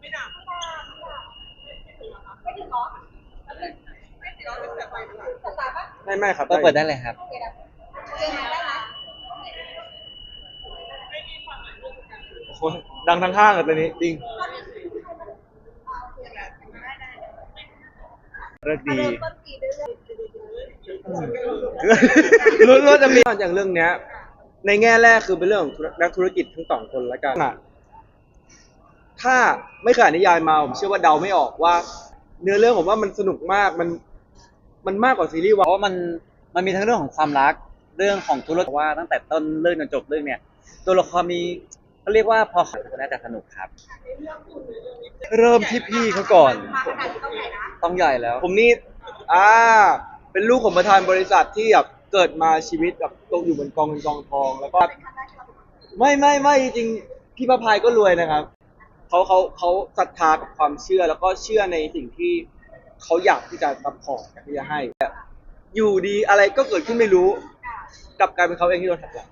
ไม่ด่าไม่ถึงหรอไม่ถึงหรอเปิดไฟเปิดไฟปะไม่ไม่ครับ ก็เปิดได้เลยครับ โอเคได้โอ้โหดังทั้งห้างอะตอนนี้จริงเลิกดีเริ่มต้นปีด้วยเรื่องรู้รู้จะมีอย่างเรื่องเนี้ย ในแง่แรกคือเป็นเรื่องของนักธุรกิจทั้งสองคนละกันอะ ถ้าไม่เคยอ่านนิยายมาผมเชื่อว่าเดาไม่ออกว่า เนื้อเรื่องผมว่ามันสนุกมากมันมันมากกว่าซีรีส์เพวายราะว่ามันมันมีทั้งเรื่องของความรักเรื่องของธุรกิจว่าตั้งแต่ต้นเรื่องจนจบเรื่องเนี่ย ตัวละครมีเขาเรียกว่าพอขายก็น่าจะสนุกครับ เริ่มที่พี่เขาก่อนมาขนาดนี้ต้องไงนะต้องใหญ่แล้ว ผมนี่อ่า เป็นลูกของประธานบริษัทที่แบบเกิดมาชีวิตแบบตกอยู่บนกองเงินกองทองแล้วก็เป็นครั้งแรกที่เราเป็นคนไม่ไม่ไม่จริงๆพี่พระพายก็รวยนะครับ เขาเขาเขาศรัทธากับความเชื่อแล้วก็เชื่อในสิ่งที่เขาอยากที่จะซัพพอร์ตอยากที่จะให้แต่อยู่ดีอะไรก็เกิดขึ้นไม่รู้กลับกลายเป็นเขาเองที่โดนหักหลัง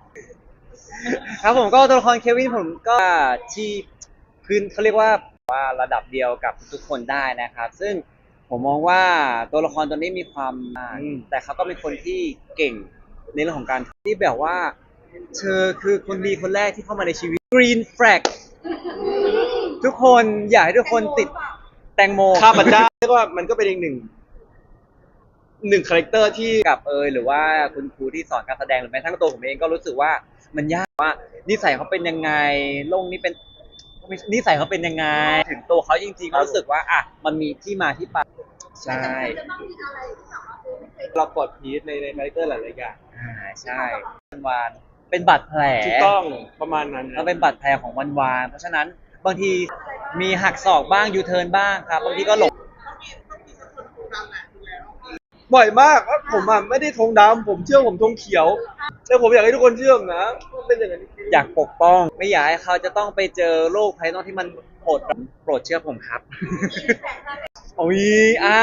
ครับผมก็ตัวละครเควินผมก็ที่คือเขาเรียกว่าว่าระดับเดียวกับทุกคนได้นะครับ ซึ่งผมมองว่าตัวละครตัวนี้มีความอ่าอืมแต่เขาก็เป็นคนที่เก่งในเรื่องของการที่แบบว่า เธอคือคนดีคนแรกที่เข้ามาในชีวิต Green Flag ทุกคนอยากให้ทุกคนติดแตงโมข้ามมันได้เรียกว่ามันก็เป็นอีกหนึ่งหนึ่งคาแรคเตอร์ที่กับเอยหรือว่าคุณครูที่สอนการแสดงหรือแม้ทั้งตัวผมเองก็รู้สึกว่ามันยากว่า นิสัยเขาเป็นยังไงโลกนี้เป็นนิสัยเขาเป็นยังไง ถึงตัวเขาจริงๆครัก็บรู้สึกว่าอะมันมีที่มาที่ไปใช่จะต้องมีอะไรที่แบบว่าเออไม่เคยเรากดพีชในในคาแรคเตอร์หลายๆอย่างอ่าใช่วันวานเป็นบาดแผลถูกต้องประมาณนั้นมันเป็นบาดแผลของวันวานเพราะฉะนั้น บางทีมีหักศอกบ้างยูเทิร์นบ้างครับบางทีก็หลงต้องมีต้องมีสักคนครูดำแหละดูแล้วบ่อยมากว่าผมอะไม่ได้ธงดำผมเชื่อผมธงเขียวแต่ผมอยากให้ทุกคนเชื่อผมนะว่าเป็นอย่างนั้นจริงๆอยากปกป้อง ไม่อยากให้เขาจะต้องไปเจอโรคภายนอกที่มันโหดร้ายโปรดเชื่อผมครับ โอ้ยอ่า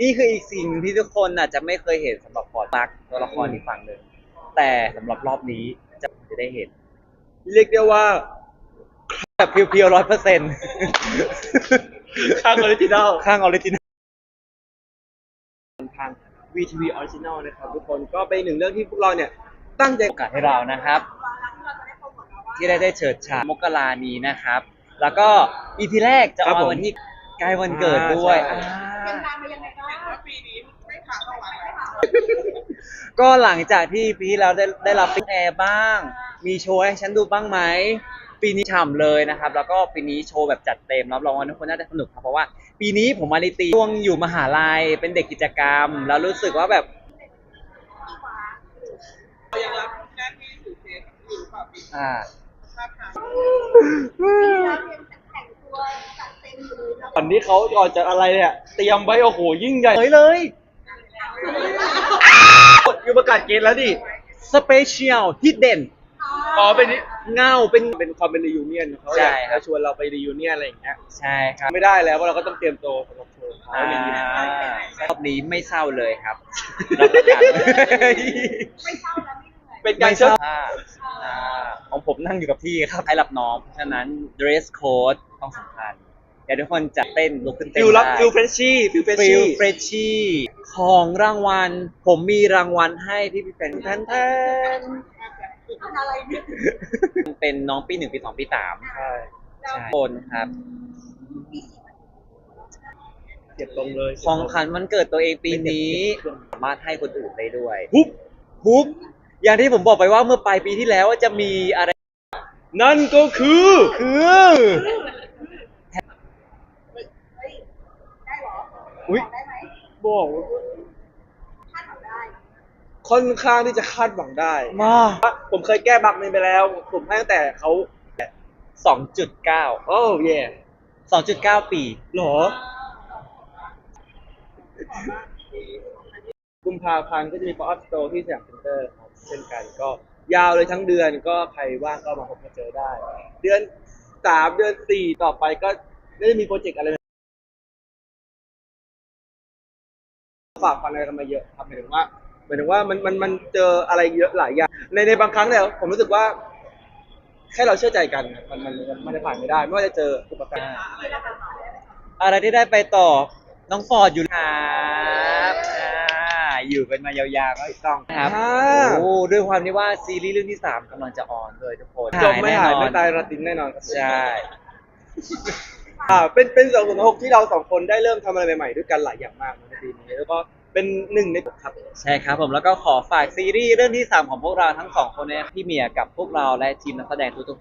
นี่คืออีกสิ่งที่ทุกคนอาจจะไม่เคยเห็นสำหรับพอร์ตรักตัวละครอีกฝั่งหนึ่งแต่สำหรับรอบนี้จะจะได้เห็น เรียกได้ว่า แบบเพียวๆร้อยเปอร์เซ็นต์ข้างออริจินัลข้างออริจินอลทาง VTV Original นะครับ ทุกคนก็เป็นอีกหนึ่งเรื่องที่พวกเราเนี่ย ตั้งใจโอกาสให้เรานะครับ ที่ได้ได้เฉิดฉายมกรานี้นะครับ แล้วก็อีพีแรกจะอครับอนผมวันที่ใกล้วันเกิดด้วยอ่าอ่าเป็นนานมายังไงบ้างว่าปีนี้ไม่ขาดระหว่างไหนก็หลังจากที่ปีที่แล้วได้ได้รับฟิกแอร์บ้าง มีโชว์ให้ฉันดูบ้างไหม ปีนี้ฉ่ำเลยนะครับ แล้วก็ปีนี้โชว์แบบจัดเต็มรับรองว่าทุกคนน่าจะสนุกครับเพราะว่า ปีนี้ผมมาในตีช่วงอยู่มหาลัยเป็นเด็กกิจกรรม แล้วรู้สึกว่าแบบเรายังรับหน้าที่ถือเค้กอยู่หรือเปล่าปีอ่าภาพทางเราเรียนแต่งตัวจัดเต็มอยู่เลยเราก่อนที่เขาก่อนจะอะไรเนี่ยเตรียมไว้โอ้โหยิ่งใหญ่เลยเลยอยู่ประกาศเกณฑ์แล้วดิสเปเชียลฮิดเด่น อ๋อเป็นเงาเป็นเป็นความเป็นรียูเนียนเขาอยากใช่ครับจะชวนเราไปรียูเนียนอะไรอย่างเงี้ยใช่ครับไม่ได้แล้วเพราะเราก็ต้องเตรียมตัวสำหรับโชว์เขาอ่าอะไรอย่างเงี้ยรอบนี้ไม่เศร้าเลยครับรับประกันไม่เศร้าแล้วไม่เหนื่อยเป็นการไม่เชิเศดร้าอ่าของผมนั่งอยู่กับที่ครับให้รับน้องเพราะฉะนั้น dress code ต้องสำคัญอยากให้ทุกคนจัดเต้นลุกขึ้นเต้นฟิลรับได้ ฟิลเฟรชชี่ฟิลเฟรชฟิลชี่ เฟรชชี่ของรางวัล ผมมีรางวัลให้พี่พี่แฟนแทนแทน มันอะไรเนี่ยเป็นน้องปีหนึ่งปีสองปีสามใช่ใช่คนครับเก็บตรงเลยของขวัญวันเกิดตัวเองปีนี้ สามารถให้คนอื่นได้ด้วย ฮุบฮุบอย่างที่ผมบอกไปว่าเมื่อปลายปีที่แล้วว่าจะมีอะไร นั่นก็คือคือเฮ้ยได้เหรออุ๊ย บอกได้ไหม บอก คาดหวังได้ ค่อนข้างที่จะคาดหวังได้ มาผมเคยแก้บักนี้ไปแล้ว ผมให้ตั้งแต่เขาสองจุดเก้าโอ้เย่สองจุดเก้าปีหรอกุมภาพันธ์ก็จะมี pop up store ที่สยามเซ็นเตอร์ครับเช่นกันก็ยาวเลยทั้งเดือนก็ใครว่างก็มาพบมาเจอได้ เดือนสามเดือนสี่ต่อไปก็ได้มีโปรเจกต์อะไรฝากฟันอะไรกันมาเยอะครับหมายถึงว่าห มายถึงว่ามันมันมันเจออะไรเยอะหลายอย่างในในบางครั้งเนี่ยผมรู้สึกว่า แค่เราเชื่อใจกันครับมันมันมันจะผ่านไม่ได้ไม่ว่าจะเจออุปสรรคอะไรที่ได้ไปต่อน้องฟอร์ดอยู่ครับอ่าอยู่กันมายาวๆก็ต้องครับอ่าโอ้ด้วยความที่ว่าซีรีส์เรื่องที่3กำลังจะออนเลยทุกคนจบไม่หายแน่นอนไม่ตายระตินแน่นอนครับใช่อ่าเป็นเป็นสองศูนย์หกที่เราสองคนได้เริ่มทำอะไรใหม่ๆด้วยกันหลายอย่างมากในปีนี้แล้วก็ เป็นหนึ่งในครับ ใช่ครับผมแล้วก็ขอฝากซีรีส์เรื่องที่ 3 ของพวกเราทั้งสองคนนี่ยพี่เมียกับพวกเราและทีมนักแสดงทุกๆ